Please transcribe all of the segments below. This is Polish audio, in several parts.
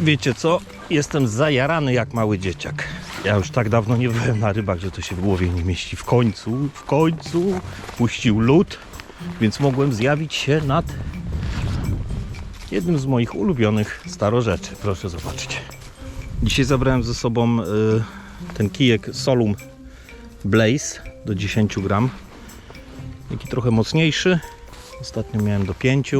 Wiecie co? Jestem zajarany jak mały dzieciak. Ja już tak dawno nie byłem na rybach, że to się w głowie nie mieści. W końcu, w końcu puścił lód, więc mogłem zjawić się nad jednym z moich ulubionych starorzeczy. Proszę zobaczyć. Dzisiaj zabrałem ze sobą y, ten kijek Solum Blaze do 10 gram. Taki trochę mocniejszy. Ostatnio miałem do 5,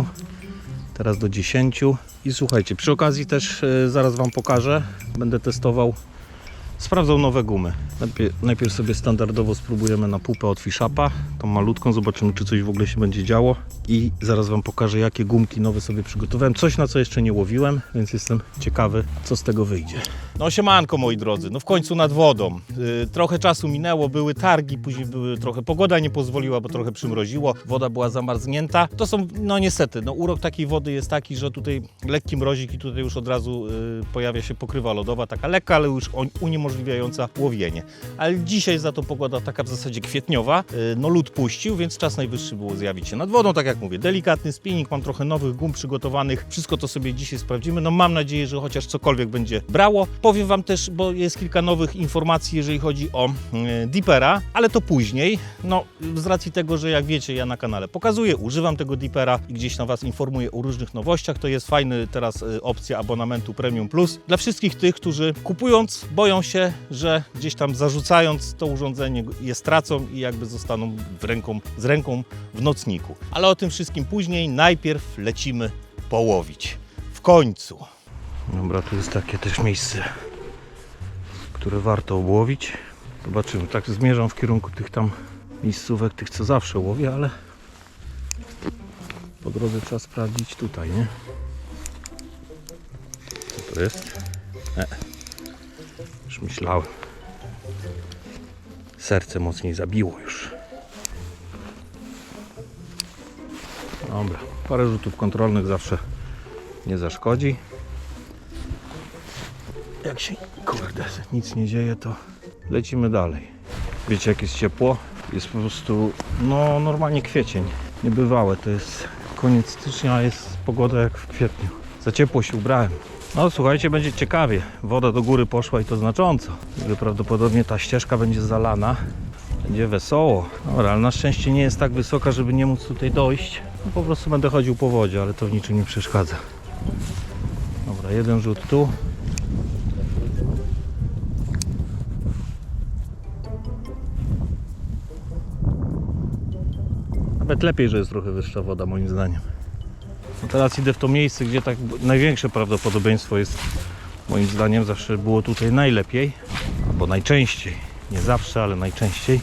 teraz do 10. I słuchajcie, przy okazji też y, zaraz Wam pokażę. Będę testował, sprawdzał nowe gumy. Najpierw, najpierw sobie standardowo spróbujemy na pupę od Fishapa, tą malutką, zobaczymy czy coś w ogóle się będzie działo. I zaraz Wam pokażę jakie gumki nowe sobie przygotowałem. Coś na co jeszcze nie łowiłem, więc jestem ciekawy co z tego wyjdzie. No siemanko moi drodzy, no w końcu nad wodą. Yy, trochę czasu minęło, były targi, później były trochę pogoda nie pozwoliła, bo trochę przymroziło, woda była zamarznięta. To są, no niestety, no urok takiej wody jest taki, że tutaj lekki mrozik i tutaj już od razu yy, pojawia się pokrywa lodowa, taka lekka, ale już on- uniemożliwiająca łowienie. Ale dzisiaj za to pogoda taka w zasadzie kwietniowa, yy, no lód puścił, więc czas najwyższy było zjawić się nad wodą, tak jak mówię, delikatny spinning, mam trochę nowych gum przygotowanych, wszystko to sobie dzisiaj sprawdzimy, no mam nadzieję, że chociaż cokolwiek będzie brało. Powiem Wam też, bo jest kilka nowych informacji, jeżeli chodzi o e, Deepera, ale to później. No, z racji tego, że jak wiecie, ja na kanale pokazuję, używam tego Deepera i gdzieś na Was informuję o różnych nowościach, to jest fajny teraz e, opcja abonamentu Premium Plus dla wszystkich tych, którzy kupując boją się, że gdzieś tam zarzucając to urządzenie je stracą i jakby zostaną ręką, z ręką w nocniku. Ale o tym wszystkim później. Najpierw lecimy połowić. W końcu. Dobra, tu jest takie też miejsce, które warto obłowić. Zobaczymy. Tak zmierzam w kierunku tych tam miejscówek, tych co zawsze łowię, ale po drodze trzeba sprawdzić tutaj, nie? Co to jest? E. Już myślałem. Serce mocniej zabiło już. Dobra, parę rzutów kontrolnych zawsze nie zaszkodzi. Jak się, kurde, nic nie dzieje, to lecimy dalej. Wiecie, jak jest ciepło? Jest po prostu, no, normalnie kwiecień. Niebywałe, to jest koniec stycznia, jest pogoda jak w kwietniu. Za ciepło się ubrałem. No, słuchajcie, będzie ciekawie. Woda do góry poszła i to znacząco. Prawdopodobnie ta ścieżka będzie zalana. Będzie wesoło. Dobra, ale na szczęście nie jest tak wysoka, żeby nie móc tutaj dojść. No, po prostu będę chodził po wodzie, ale to w niczym nie przeszkadza. Dobra, jeden rzut tu. Nawet lepiej, że jest trochę wyższa woda moim zdaniem. No teraz idę w to miejsce, gdzie tak największe prawdopodobieństwo jest moim zdaniem zawsze było tutaj najlepiej, albo najczęściej. Nie zawsze, ale najczęściej.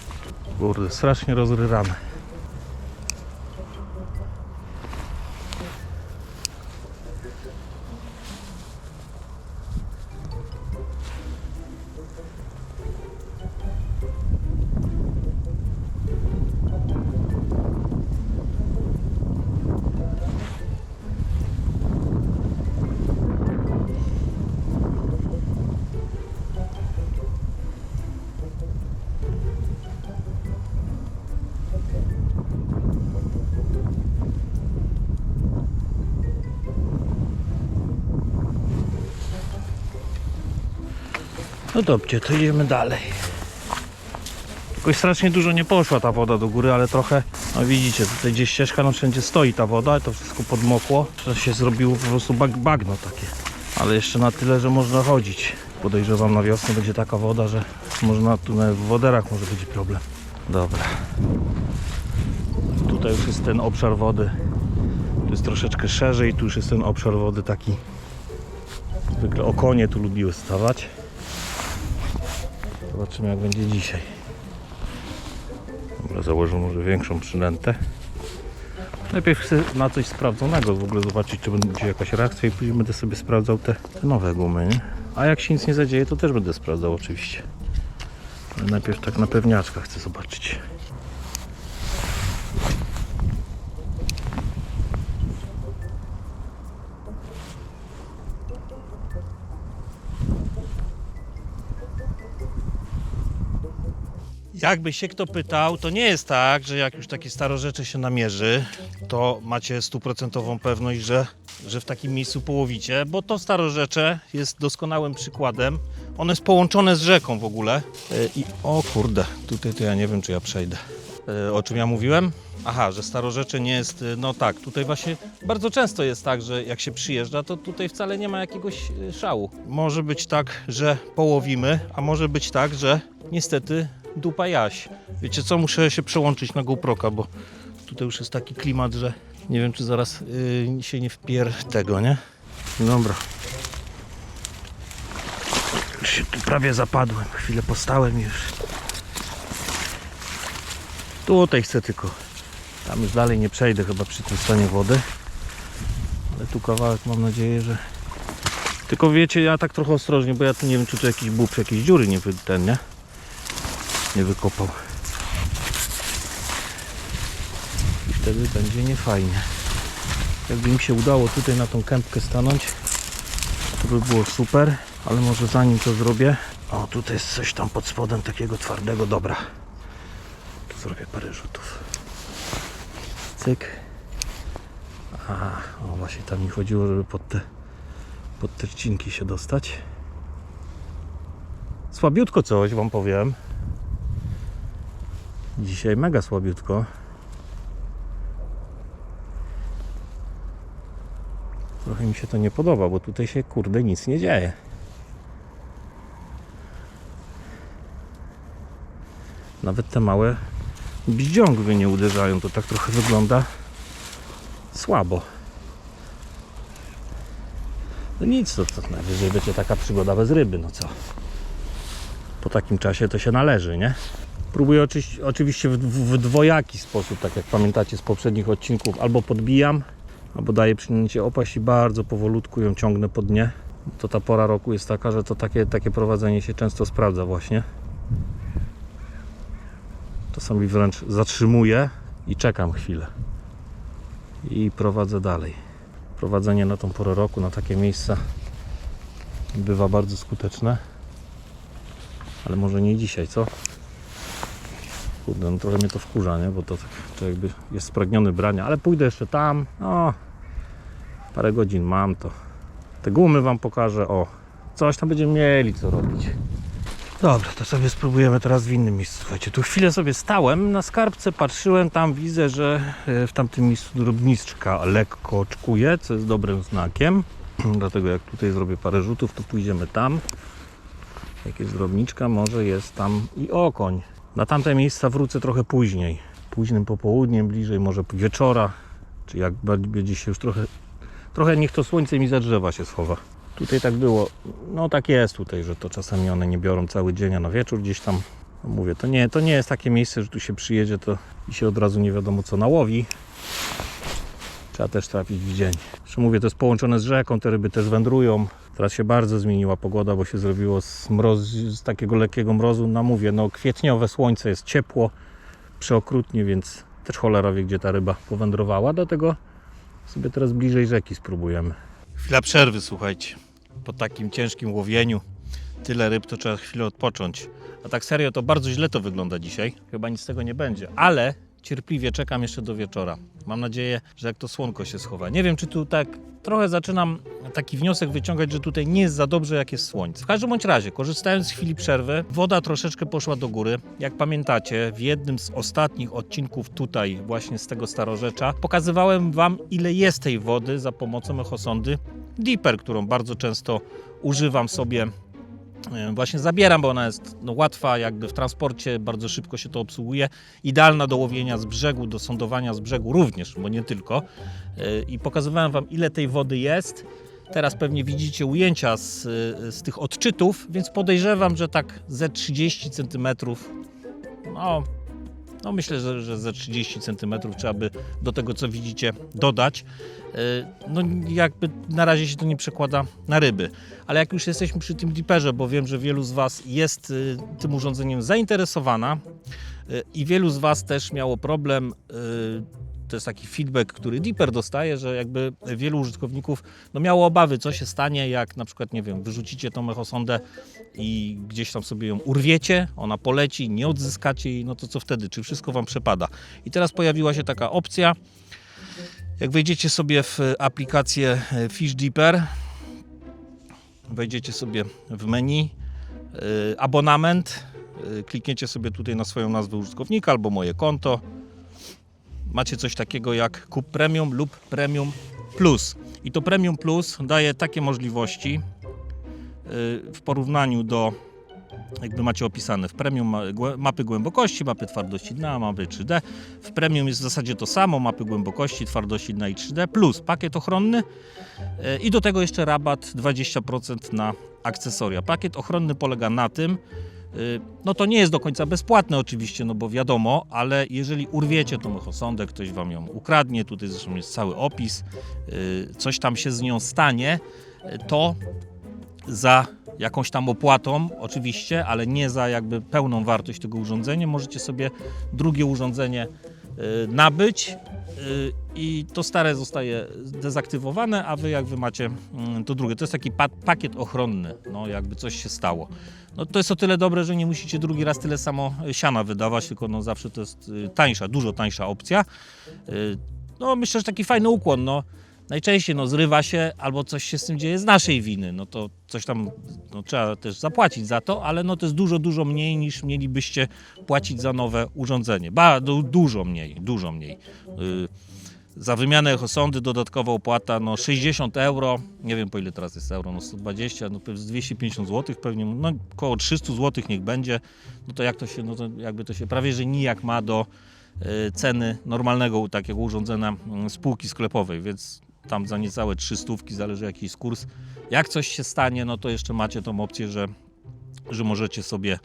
Kurde, strasznie rozryrane. No dobrze, to idziemy dalej. Jakoś strasznie dużo nie poszła ta woda do góry, ale trochę, no widzicie, tutaj gdzieś ścieżka, no wszędzie stoi ta woda, to wszystko podmokło. To się zrobiło po prostu bag, bagno takie. Ale jeszcze na tyle, że można chodzić. Podejrzewam na wiosnę będzie taka woda, że można tu nawet w woderach może być problem. Dobra. Tutaj już jest ten obszar wody. Tu jest troszeczkę szerzej, tu już jest ten obszar wody taki. Zwykle okonie tu lubiły stawać. Zobaczymy jak będzie dzisiaj. Dobra, założę może większą przynętę. Najpierw chcę na coś sprawdzonego w ogóle zobaczyć, czy będzie jakaś reakcja i później będę sobie sprawdzał te, te nowe gumy, nie? A jak się nic nie zadzieje, to też będę sprawdzał oczywiście. Ale najpierw tak na pewniaczka chcę zobaczyć. Jakby się kto pytał, to nie jest tak, że jak już takie starorzecze się namierzy, to macie stuprocentową pewność, że, że w takim miejscu połowicie, bo to starorzecze jest doskonałym przykładem. One jest połączone z rzeką w ogóle. E, I o kurde, tutaj to ja nie wiem, czy ja przejdę. E, O czym ja mówiłem? Aha, że starorzecze nie jest, e, no tak, tutaj właśnie bardzo często jest tak, że jak się przyjeżdża, to tutaj wcale nie ma jakiegoś szału. Może być tak, że połowimy, a może być tak, że niestety dupa jaś. Wiecie co, muszę się przełączyć na GoProka, bo tutaj już jest taki klimat, że nie wiem, czy zaraz yy, się nie wpier tego, nie? Dobra. Już się tu prawie zapadłem, chwilę postałem już. Tutaj chcę tylko. Tam już dalej nie przejdę chyba przy tym stanie wody. Ale tu kawałek mam nadzieję, że... Tylko wiecie, ja tak trochę ostrożnie, bo ja tu nie wiem, czy tu jakiś bób, jakieś dziury nie ten, nie? Nie wykopał. I wtedy będzie niefajnie. Jakby mi się udało tutaj na tą kępkę stanąć, to by było super, ale może zanim to zrobię... O, tutaj jest coś tam pod spodem takiego twardego, dobra. Tu zrobię parę rzutów. Cyk. A, o właśnie tam mi chodziło, żeby pod te, pod te się dostać. Słabiutko coś wam powiem. Dzisiaj mega słabiutko. Trochę mi się to nie podoba, bo tutaj się kurde nic nie dzieje. Nawet te małe bździągwy nie uderzają, to tak trochę wygląda słabo. No nic, to, to najwyżej będzie taka przygoda bez ryby, no co. Po takim czasie to się należy, nie? Próbuję oczywiście w, w dwojaki sposób, tak jak pamiętacie z poprzednich odcinków, albo podbijam, albo daję przyjęcie opaść i bardzo powolutku ją ciągnę po dnie. To ta pora roku jest taka, że to takie, takie prowadzenie się często sprawdza właśnie. Czasami wręcz zatrzymuję i czekam chwilę. I prowadzę dalej. Prowadzenie na tą porę roku, na takie miejsca bywa bardzo skuteczne. Ale może nie dzisiaj, co? Kurde, no trochę mnie to wkurza, nie? Bo to tak człowiek by jest spragniony brania, ale pójdę jeszcze tam. O, parę godzin mam to. Te gumy wam pokażę. O, coś tam będziemy mieli co robić. Dobra, to sobie spróbujemy teraz w innym miejscu. Słuchajcie, tu chwilę sobie stałem na skarbce, patrzyłem tam, widzę, że e, w tamtym miejscu drobniczka lekko oczkuje, co jest dobrym znakiem. Dlatego jak tutaj zrobię parę rzutów, to pójdziemy tam. Jak jest drobniczka, może jest tam i okoń. Na tamte miejsca wrócę trochę później. Późnym popołudniem, bliżej może wieczora, czy jak będzie się już trochę, trochę niech to słońce mi za drzewa się schowa. Tutaj tak było, no tak jest tutaj, że to czasami one nie biorą cały dzień, a na wieczór gdzieś tam, no mówię, to nie, to nie jest takie miejsce, że tu się przyjedzie to i się od razu nie wiadomo co nałowi. Trzeba też trafić w dzień. Zresztą mówię, to jest połączone z rzeką, te ryby też wędrują. Teraz się bardzo zmieniła pogoda, bo się zrobiło z, mroz, z takiego lekkiego mrozu. No mówię, no kwietniowe słońce, jest ciepło, przeokrutnie, więc też cholera wie, gdzie ta ryba powędrowała. Dlatego sobie teraz bliżej rzeki spróbujemy. Chwila przerwy, słuchajcie. Po takim ciężkim łowieniu tyle ryb, to trzeba chwilę odpocząć. A tak serio, to bardzo źle to wygląda dzisiaj. Chyba nic z tego nie będzie, ale cierpliwie czekam jeszcze do wieczora. Mam nadzieję, że jak to słonko się schowa. Nie wiem, czy tu tak trochę zaczynam taki wniosek wyciągać, że tutaj nie jest za dobrze, jak jest słońce. W każdym bądź razie, korzystając z chwili przerwy, woda troszeczkę poszła do góry. Jak pamiętacie, w jednym z ostatnich odcinków tutaj, właśnie z tego starorzecza, pokazywałem Wam, ile jest tej wody za pomocą echosondy Deeper, którą bardzo często używam sobie Właśnie zabieram, bo ona jest no, łatwa jakby w transporcie, bardzo szybko się to obsługuje. Idealna do łowienia z brzegu, do sądowania z brzegu również, bo nie tylko. E, I pokazywałem Wam, ile tej wody jest. Teraz pewnie widzicie ujęcia z, z tych odczytów, więc podejrzewam, że tak ze 30 cm, no, no myślę, że, że ze 30 cm trzeba by do tego, co widzicie, dodać. Yy, No jakby na razie się to nie przekłada na ryby. Ale jak już jesteśmy przy tym diperze, bo wiem, że wielu z Was jest y, tym urządzeniem zainteresowana y, i wielu z Was też miało problem to jest taki feedback, który Deeper dostaje, że jakby wielu użytkowników no, miało obawy, co się stanie, jak na przykład, nie wiem, wyrzucicie tą echosondę i gdzieś tam sobie ją urwiecie, ona poleci, nie odzyskacie jej, no to co wtedy? Czy wszystko Wam przepada? I teraz pojawiła się taka opcja, jak wejdziecie sobie w aplikację e, Fish Deeper, wejdziecie sobie w menu, y, abonament, y, klikniecie sobie tutaj na swoją nazwę użytkownika albo moje konto. Macie coś takiego jak kup premium lub premium plus. I to premium plus daje takie możliwości y, w porównaniu do jakby macie opisane w premium mapy głębokości, mapy twardości dna, mapy 3D. W premium jest w zasadzie to samo, mapy głębokości, twardości dna i 3D plus pakiet ochronny E, I do tego jeszcze rabat 20% na akcesoria. Pakiet ochronny polega na tym, y, no to nie jest do końca bezpłatne oczywiście, no bo wiadomo, ale jeżeli urwiecie tą echosondę, ktoś wam ją ukradnie, tutaj zresztą jest cały opis, y, coś tam się z nią stanie, y, to za jakąś tam opłatą oczywiście, ale nie za jakby pełną wartość tego urządzenia, możecie sobie drugie urządzenie y, nabyć y, i to stare zostaje dezaktywowane, a wy jak wy macie mm, to drugie. To jest taki pa pakiet ochronny, no jakby coś się stało. No to jest o tyle dobre, że nie musicie drugi raz tyle samo siana wydawać, tylko no zawsze to jest y, tańsza, dużo tańsza opcja. Y, No myślę, że taki fajny ukłon, no najczęściej no, zrywa się albo coś się z tym dzieje z naszej winy, no to coś tam no, trzeba też zapłacić za to, ale no to jest dużo, dużo mniej niż mielibyście płacić za nowe urządzenie. Ba, du, dużo mniej, dużo mniej. Y, za wymianę echosondy dodatkowa opłata no 60 euro, nie wiem po ile teraz jest euro, no 120, no pewnie z 250 zł pewnie, no około 300 zł niech będzie, no to jak to się, no to jakby to się prawie, że nijak ma do y, ceny normalnego takiego urządzenia mm, spółki sklepowej, więc tam za niecałe 300, zależy jaki jest kurs. Jak coś się stanie, no to jeszcze macie tą opcję, że, że możecie sobie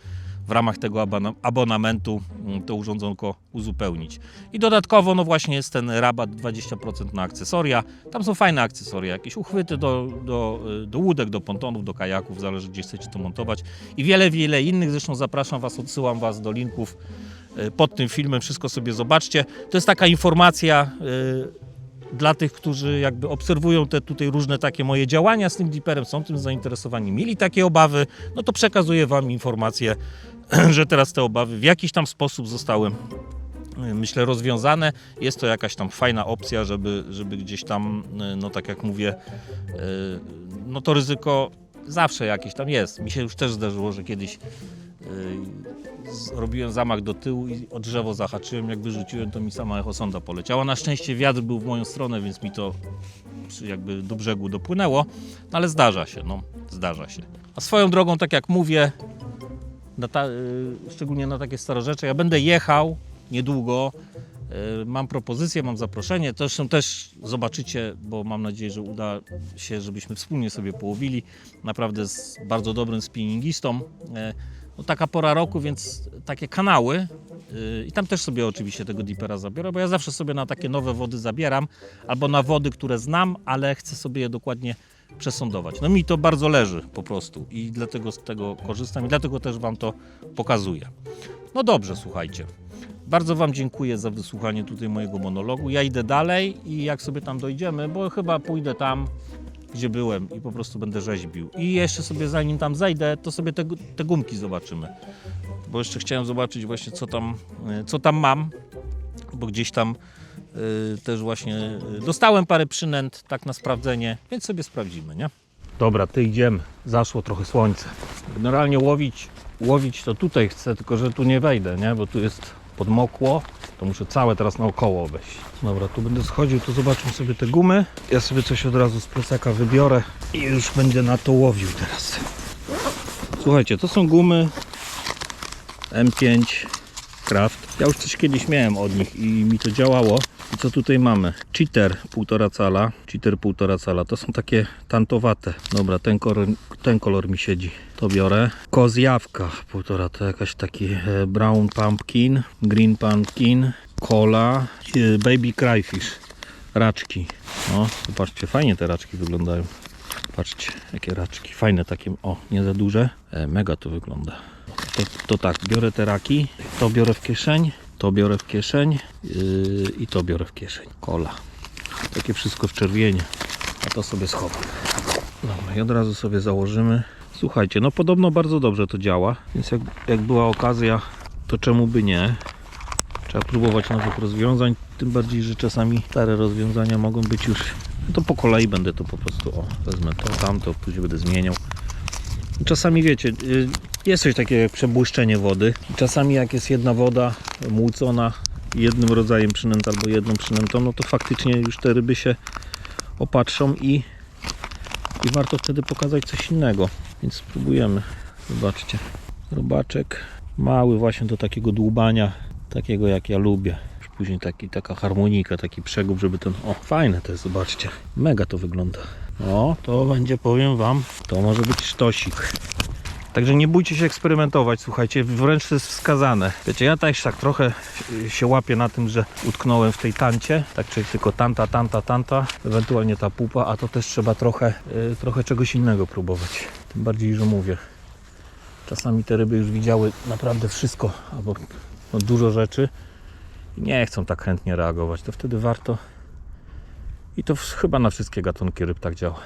w ramach tego abona- abonamentu mm, to urządzonko uzupełnić. I dodatkowo, no właśnie jest ten rabat 20% na akcesoria. Tam są fajne akcesoria, jakieś uchwyty do, do, y, do łódek, do pontonów, do kajaków, zależy gdzie chcecie to montować. I wiele, wiele innych. Zresztą zapraszam Was, odsyłam Was do linków y, pod tym filmem. Wszystko sobie zobaczcie. To jest taka informacja y, dla tych, którzy jakby obserwują te tutaj różne takie moje działania z tym Deeperem, są tym zainteresowani, mieli takie obawy, no to przekazuję Wam informację, że teraz te obawy w jakiś tam sposób zostały y, myślę rozwiązane. Jest to jakaś tam fajna opcja, żeby, żeby gdzieś tam, y, no tak jak mówię, y, no to ryzyko zawsze jakieś tam jest. Mi się już też zdarzyło, że kiedyś zrobiłem zamach do tyłu i o drzewo zahaczyłem, jak wyrzuciłem, to mi sama echosonda poleciała. Na szczęście wiatr był w moją stronę, więc mi to jakby do brzegu dopłynęło, no ale zdarza się, no, zdarza się. A swoją drogą, tak jak mówię, na ta, y, szczególnie na takie starorzecze, ja będę jechał niedługo, y, mam propozycję, mam zaproszenie, zresztą też zobaczycie, bo mam nadzieję, że uda się, żebyśmy wspólnie sobie połowili, naprawdę z bardzo dobrym spinningistą. E, No, taka pora roku, więc takie kanały. Y, i tam też sobie oczywiście tego Deepera zabiorę, bo ja zawsze sobie na takie nowe wody zabieram, albo na wody, które znam, ale chcę sobie je dokładnie przesądować. No mi to bardzo leży po prostu i dlatego z tego korzystam i dlatego też Wam to pokazuję. No dobrze, słuchajcie. Bardzo Wam dziękuję za wysłuchanie tutaj mojego monologu. Ja idę dalej i jak sobie tam dojdziemy, bo chyba pójdę tam, gdzie byłem i po prostu będę rzeźbił. I jeszcze sobie zanim tam zejdę, to sobie te, te gumki zobaczymy. Bo jeszcze chciałem zobaczyć właśnie co tam, y, co tam mam, bo gdzieś tam też właśnie y, dostałem parę przynęt tak na sprawdzenie, więc sobie sprawdzimy, nie? Dobra, ty idziemy. Zaszło trochę słońce. Generalnie łowić, łowić to tutaj chcę, tylko że tu nie wejdę, nie? Bo tu jest podmokło, to muszę całe teraz naokoło wejść. Dobra, tu będę schodził, tu zobaczę sobie te gumy. Ja sobie coś od razu z plecaka wybiorę i już będę na to łowił teraz. Słuchajcie, to są gumy M5 Craft. Ja już coś kiedyś miałem od nich i mi to działało. I co tutaj mamy? Cheater 1,5 cala. Cheater 1,5 cala. To są takie tantowate. Dobra, ten kolor, ten kolor mi siedzi. To biorę. Kozjawka 1,5. To jakaś taki e, brown pumpkin, green pumpkin, cola, e, baby crayfish. Raczki. No, popatrzcie, fajnie te raczki wyglądają. Patrzcie, jakie raczki. Fajne takie, o, nie za duże. E, mega to wygląda. To, to tak, biorę te raki, to biorę w kieszeń To biorę w kieszeń yy, i to biorę w kieszeń. Kola. Takie wszystko w czerwienie. A to sobie schowam. Dobra, i od razu sobie założymy. Słuchajcie, no podobno bardzo dobrze to działa, więc jak, jak była okazja, to czemu by nie? Trzeba próbować nowych rozwiązań, tym bardziej, że czasami stare rozwiązania mogą być już... No to po kolei będę to po prostu, o, wezmę to, tamto, później będę zmieniał. Czasami wiecie, y, jest coś takiego jak przebłyszczenie wody. Czasami jak jest jedna woda młócona jednym rodzajem przynęt albo jedną przynętą, no to faktycznie już te ryby się opatrzą i, i warto wtedy pokazać coś innego. Więc spróbujemy. Zobaczcie. Robaczek mały właśnie do takiego dłubania, takiego jak ja lubię. Już Później taki, taka harmonika, taki przegub, żeby ten... O, fajne to jest, zobaczcie. Mega to wygląda. O, to będzie, powiem Wam, to może być sztosik. Także nie bójcie się eksperymentować, słuchajcie, wręcz to jest wskazane. Wiecie, ja też tak trochę się łapię na tym, że utknąłem w tej tancie, tak czyli tylko tanta, tanta, tanta, ewentualnie ta pupa, a to też trzeba trochę, y, trochę czegoś innego próbować. Tym bardziej, że mówię, czasami te ryby już widziały naprawdę wszystko, albo no, dużo rzeczy i nie chcą tak chętnie reagować, to wtedy warto i to chyba na wszystkie gatunki ryb tak działa.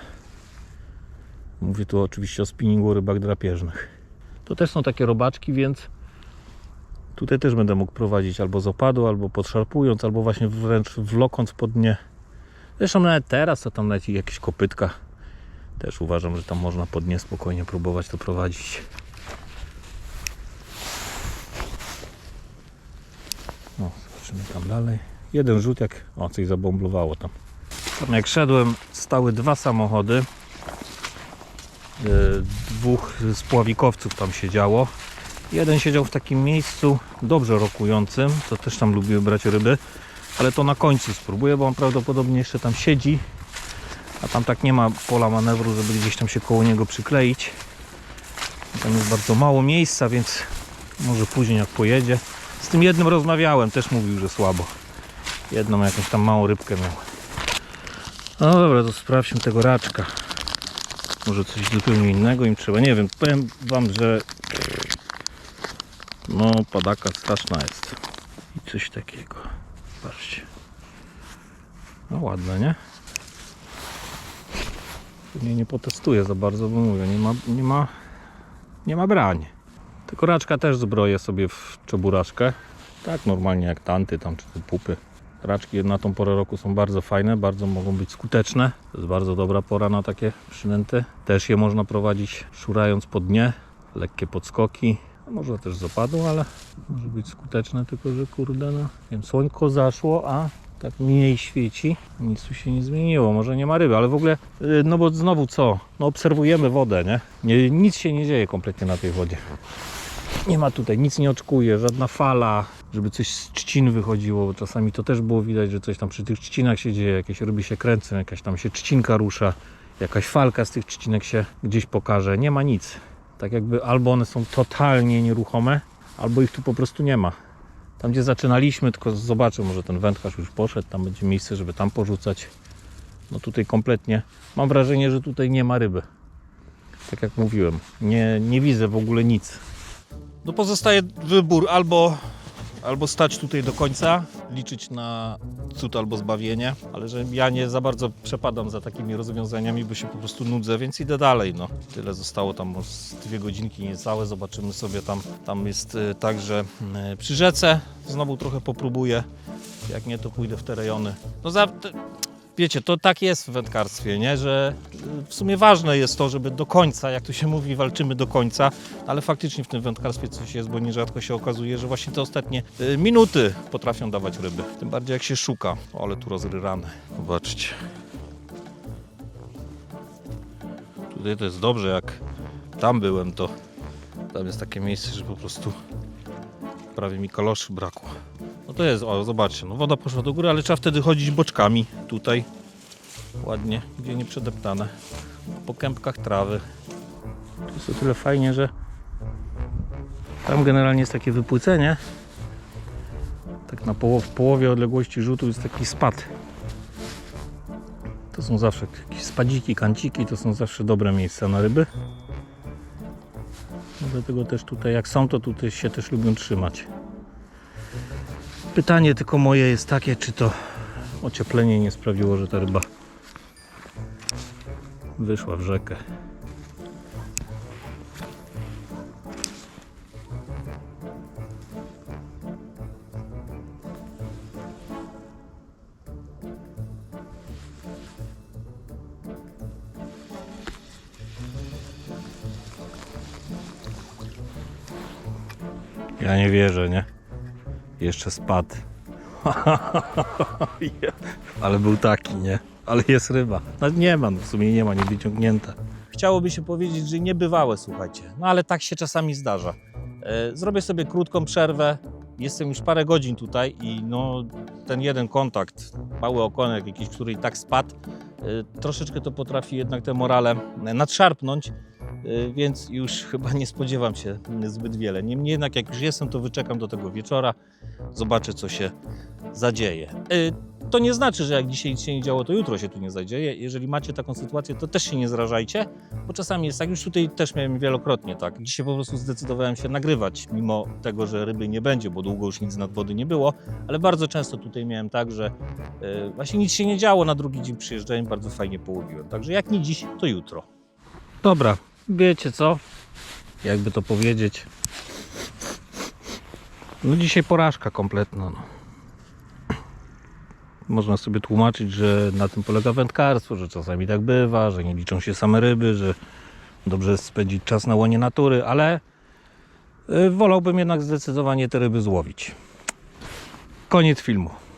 Mówię tu oczywiście o spinningu rybach drapieżnych. To też są takie robaczki, więc tutaj też będę mógł prowadzić albo z opadu, albo podszarpując, albo właśnie wręcz wlokąc pod dnie. Zresztą nawet teraz to tam nawet jakieś kopytka. Też uważam, że tam można pod dnie spokojnie próbować to prowadzić. No, zobaczymy tam dalej. Jeden rzut jak... O, coś zabomblowało tam. Tam jak szedłem, stały dwa samochody. Yy, Dwóch spławikowców tam siedziało. Jeden siedział w takim miejscu dobrze rokującym, to też tam lubiły brać ryby, ale to na końcu spróbuję, bo on prawdopodobnie jeszcze tam siedzi, a tam tak nie ma pola manewru, żeby gdzieś tam się koło niego przykleić. Tam jest bardzo mało miejsca, więc może później jak pojedzie. Z tym jednym rozmawiałem, też mówił, że słabo. Jedną jakąś tam małą rybkę miał. No dobra, to sprawdźmy tego raczka. Może coś zupełnie innego im trzeba. Nie wiem, powiem wam, że no padaka straszna jest. I coś takiego. Patrzcie. No ładne, nie? Pewnie nie potestuję za bardzo, bo mówię, nie ma, nie ma, nie ma brań. Tylko raczka też zbroję sobie w czeburaszkę. Tak normalnie jak tanty tam czy te pupy. Raczki na tą porę roku są bardzo fajne, bardzo mogą być skuteczne. To jest bardzo dobra pora na takie przynęty. Też je można prowadzić szurając po dnie. Lekkie podskoki. Może też z opadu, ale może być skuteczne, tylko że kurde no. Wiem, słońko zaszło, a tak mniej świeci. Nic tu się nie zmieniło. Może nie ma ryby, ale w ogóle, yy, no bo znowu co? No obserwujemy wodę, nie? nie nic się nie dzieje kompletnie na tej wodzie. Nie ma tutaj, nic nie oczkuje, żadna fala, żeby coś z trzcin wychodziło, bo czasami to też było widać, że coś tam przy tych trzcinach się dzieje, jakieś ryby się kręcą, jakaś tam się trzcinka rusza, jakaś falka z tych trzcinek się gdzieś pokaże. Nie ma nic. Tak jakby albo one są totalnie nieruchome, albo ich tu po prostu nie ma. Tam gdzie zaczynaliśmy, tylko zobaczę, może ten wędkarz już poszedł, tam będzie miejsce, żeby tam porzucać. No tutaj kompletnie. Mam wrażenie, że tutaj nie ma ryby. Tak jak mówiłem, nie, nie widzę w ogóle nic. No pozostaje wybór albo, albo stać tutaj do końca, liczyć na cud albo zbawienie, ale że ja nie za bardzo przepadam za takimi rozwiązaniami, bo się po prostu nudzę, więc idę dalej. No. Tyle zostało tam z dwie godzinki niecałe, zobaczymy sobie tam. Tam jest y, także y, przy rzece, znowu trochę popróbuję. Jak nie, to pójdę w te rejony. No za, wiecie, to tak jest w wędkarstwie, nie? że y, w sumie ważne jest to, żeby do końca, jak to się mówi, walczymy do końca, ale faktycznie w tym wędkarstwie coś jest, bo nierzadko się okazuje, że właśnie te ostatnie y, minuty potrafią dawać ryby. Tym bardziej jak się szuka. O, ale tu rozryrane. Zobaczcie. Tutaj to jest dobrze, jak tam byłem, to tam jest takie miejsce, że po prostu prawie mi kaloszy brakło. No to jest, o zobaczcie, no woda poszła do góry, ale trzeba wtedy chodzić boczkami tutaj. Ładnie, gdzie nie przedeptane. Po kępkach trawy. To jest o tyle fajnie, że tam generalnie jest takie wypłycenie. Tak na połow, połowie odległości rzutu jest taki spad. To są zawsze jakieś spadziki, kanciki, to są zawsze dobre miejsca na ryby. No dlatego też tutaj, jak są, to tutaj się też lubią trzymać. Pytanie tylko moje jest takie, czy to ocieplenie nie sprawiło, że ta ryba wyszła w rzekę. Ja nie wierzę, nie? Jeszcze spadł. Ale był taki, nie? Ale jest ryba. No nie ma, no w sumie nie ma, nie wyciągnięta. Chciałoby się powiedzieć, że niebywałe, słuchajcie. No ale tak się czasami zdarza. E, Zrobię sobie krótką przerwę. Jestem już parę godzin tutaj i no ten jeden kontakt, mały okonek jakiś, który i tak spadł, e, troszeczkę to potrafi jednak te morale nadszarpnąć. Y, więc już chyba nie spodziewam się zbyt wiele. Niemniej jednak, jak już jestem, to wyczekam do tego wieczora, zobaczę, co się zadzieje. Y, To nie znaczy, że jak dzisiaj nic się nie działo, to jutro się tu nie zadzieje. Jeżeli macie taką sytuację, to też się nie zrażajcie, bo czasami jest tak, już tutaj też miałem wielokrotnie tak. Dzisiaj po prostu zdecydowałem się nagrywać, mimo tego, że ryby nie będzie, bo długo już nic nad wody nie było, ale bardzo często tutaj miałem tak, że y, właśnie nic się nie działo, na drugi dzień przyjeżdżałem, bardzo fajnie połowiłem. Także jak nie dziś, to jutro. Dobra, wiecie co? Jakby to powiedzieć. No dzisiaj porażka kompletna. No. Można sobie tłumaczyć, że na tym polega wędkarstwo, że czasami tak bywa, że nie liczą się same ryby, że dobrze jest spędzić czas na łonie natury, ale y, wolałbym jednak zdecydowanie te ryby złowić. Koniec filmu.